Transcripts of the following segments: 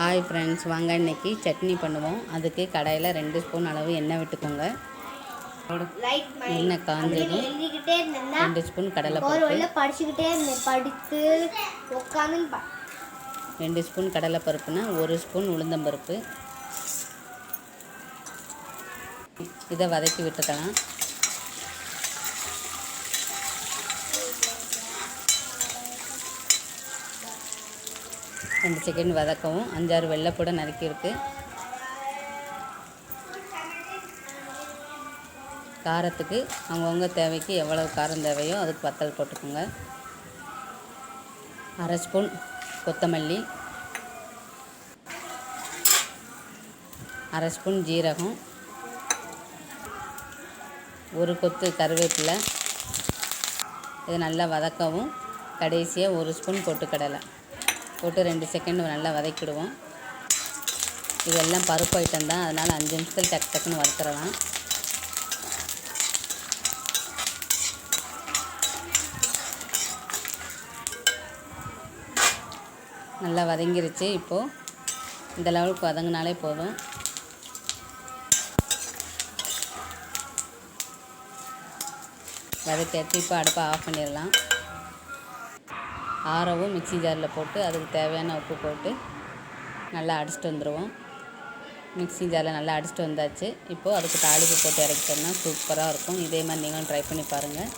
Hi friends வாங்க இன்னைக்கு சட்னி பண்ணுவோம். அதுக்கு கடாயில் ரெண்டு ஸ்பூன் அளவு எண்ணெய் விட்டுக்கோங்க. எண்ணெய் காஞ்சதும் ரெண்டு ஸ்பூன் கடலை படிச்சுக்கிட்டே இருந்தேன். படித்து உட்காந்து ரெண்டு ஸ்பூன் கடலை பருப்புனா ஒரு ஸ்பூன் உளுந்தம்பருப்பு. இதை வதக்கி விட்டுக்கலாம். ரெண்டு செகண்ட் வதக்கவும். அஞ்சாறு வெள்ளைப்பூட நறுக்கியிருக்கு. காரத்துக்கு அவங்கவுங்க தேவைக்கு எவ்வளவு காரம் தேவையோ அதுக்கு வத்தல் போட்டுக்கோங்க. அரை ஸ்பூன் கொத்தமல்லி. அரை ஸ்பூன் ஜீரகம். ஒரு கொத்து கருவேப்பிலை. இது நல்லா வதக்கவும். கடைசியாக ஒரு ஸ்பூன் பொட்டுக்கடலை. போட்டு ரெண்டு செகண்ட் நல்லா வதக்கிடுவோம். இதெல்லாம் பருப்பு ஐட்டம் தான். அதனால் அஞ்சு நிமிஷத்தில் டக்கு டக்குன்னு வறுத்துடலாம். நல்லா வதங்கிருச்சு. இப்போது இந்த லெவலுக்கு வதங்கினாலே போதும். வதக்கியாச்சு இப்போ அடுப்பை ஆஃப் பண்ணிடலாம். ஆறவும் மிக்ஸி ஜாரில் போட்டு அதுக்கு தேவையான உப்பு போட்டு நல்லா அடிச்சிட்டு வந்துடுவோம் மிக்ஸி ஜாரில் நல்லா அடிச்சிட்டு வந்தாச்சு. இப்போது அதுக்கு தாளிப்பு போட்டு இறக்கிட்டோம்னா சூப்பராக இருக்கும். இதே மாதிரி நீங்களும் ட்ரை பண்ணி பாருங்கள்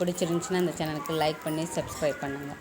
பிடிச்சிருந்துச்சின்னா இந்த சேனலுக்கு லைக் பண்ணி சப்ஸ்கிரைப் பண்ணுங்கள்